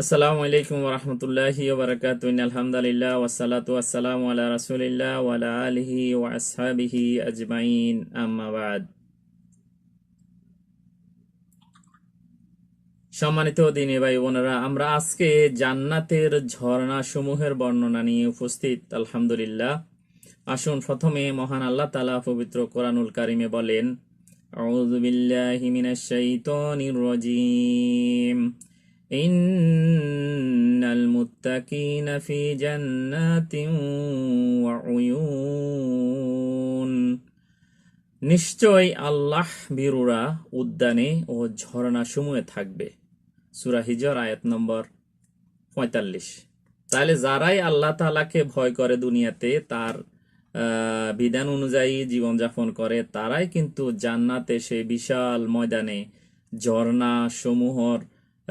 আসসালামু আলাইকুম ওবরাকাতু আলহামদুলিল্লাহ ওয়াসালাতু ওয়াসসালামু আলা রাসূলিল্লাহ ওয়া আলা আলিহি আজমাইন। সম্মানিত ভাই বোনেরা, আমরা আজকে জান্নাতের ঝর্ণা সমূহের বর্ণনা নিয়ে উপস্থিত। আলহামদুলিল্লাহ। আসুন প্রথমে মহান আল্লাহ তালা পবিত্র কোরআনুল কারিমে বলেন, আউযু বিল্লাহি মিনাশ শাইতানির إن المتقين في جنات وعيون নিশ্চয় আল্লাহ বীরুরা উদ্যানে ও ঝর্ণা সমূহে থাকবে সুরা হিজর আয়াত নম্বর পঁয়তাল্লিশ তাহলে যারাই আল্লাহ তালাকে ভয় করে দুনিয়াতে তার আহ, বিধান অনুযায়ী জীবনযাপন করে তারাই কিন্তু জান্নাতে সেই বিশাল ময়দানে ঝর্ণা সমূহর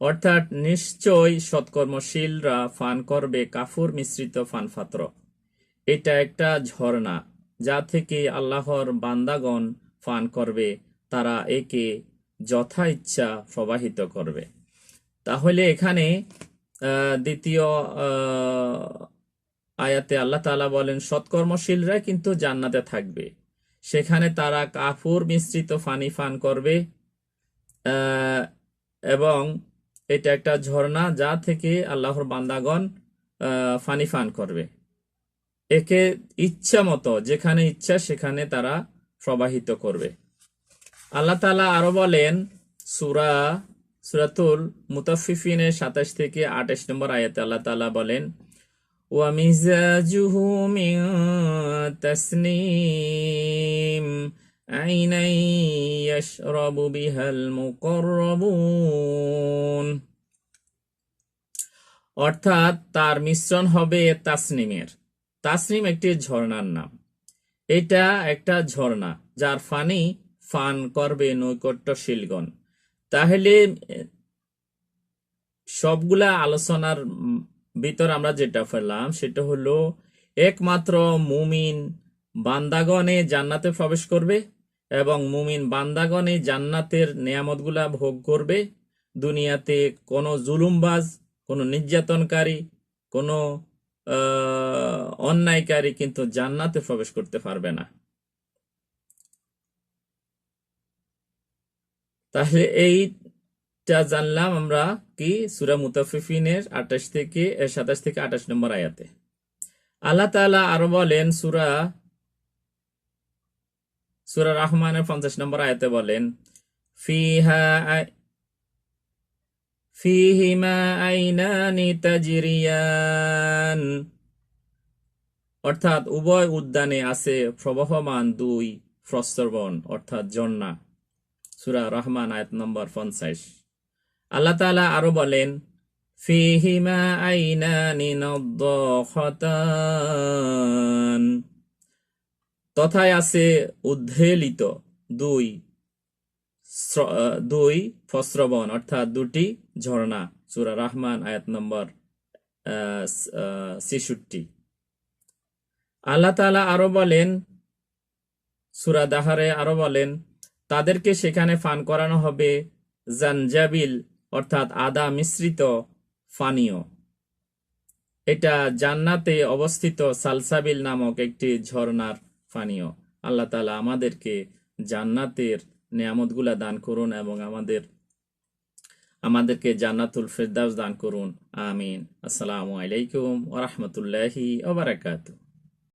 অর্থাৎ নিশ্চয় সৎকর্মশীলরা ফান করবে কাফুর মিশ্রিত ফানপাত্র এটা একটা ঝর্ণা, যা থেকে আল্লাহর বান্দাগণ ফান করবে, তারা একে যথা ইচ্ছা প্রবাহিত করবে। তাহলে এখানে দ্বিতীয় আয়াতে আল্লাহ তালা বলেন, সৎকর্মশীলরা কিন্তু জান্নাতে থাকবে। সেখানে তারা কাফুর মিশ্রিত ফানি ফান করবে এবং এটা একটা ঝর্ণা যা থেকে আল্লাহর বান্দাগণ ফানি ফান করবে। একে ইচ্ছা মতো, যেখানে ইচ্ছা সেখানে তারা প্রবাহিত করবে। আল্লাহ তালা আরও বলেন, সুরা, সুরাতুল মুতাফিফিনের সাতাশ থেকে আঠাশ নম্বর আয়াতে আল্লাহ তালা বলেন ওয়ামিজাজুহু মিন তাসনিম। عينا يشرب بها المقربون অর্থাৎ তার মিশ্রণ হবে তাসনিমের তাসনিম একটি ঝর্ণার নাম এটা একটা ঝর্ণা যার ফানি ফান করবে নৈকট্যশীলগণ তাহলে এ, সবগুলা আলোচনার উম, ভিতর আমরা যেটা পেলাম সেটা হলো একমাত্র মুমিন বান্দাগণে জান্নাতে প্রবেশ করবে এবং মুমিন বান্দাগণে জান্নাতের নিয়ামতগুলা ভোগ করবে। দুনিয়াতে কোনো জুলুমবাজ, কোনো নির্যাতনকারী, কোনো অন্যায়কারী কিন্তু জান্নাতে প্রবেশ করতে পারবে না। তাহলে এইটা জানলাম আমরা কি? সুরা মুতাফিফিনের আঠাশ থেকে, সাতাশ থেকে আঠাশ নম্বর আয়াতে। আল্লাহ তাআলা আরও বলেন, সুরা সুরা রহমানের পঞ্চাশ নম্বর আয়তে বলেন, ফিহা ফিহিমা অর্থাৎ উভয় উদ্যানে আছে প্রবহমান দুই প্রস্তরবন, অর্থাৎ ঝর্ণা। সুরা রহমান আয়াত নম্বর পঞ্চাশ। আল্লাহ তাআলা আরও বলেন, ফিহিমা আইনানি নদ্দখতান তথায় আছে উদ্ধেলিত দুই দুই ফস্রবন, অর্থাৎ দুটি ঝর্ণা, সুরা রহমান, আয়াত নম্বর ছেষট্টি। আল্লাহ তাআলা আরও বলেন, সুরা দাহারে আরও বলেন, তাদেরকে সেখানে পান করানো হবে জানজাবিল, অর্থাৎ আদা মিশ্রিত ফানীয় এটা জান্নাতে অবস্থিত সালসাবিল নামক একটি ঝর্ণার পানীয়। আল্লাহ তালা আমাদেরকে জান্নাতের নিয়ামতগুলা দান করুন এবং আমাদের, আমাদেরকে জান্নাতুল ফেরদাউস দান করুন। আমিন। আসসালামু আলাইকুম ওরহমতুল্লাহি ওবরাকাতু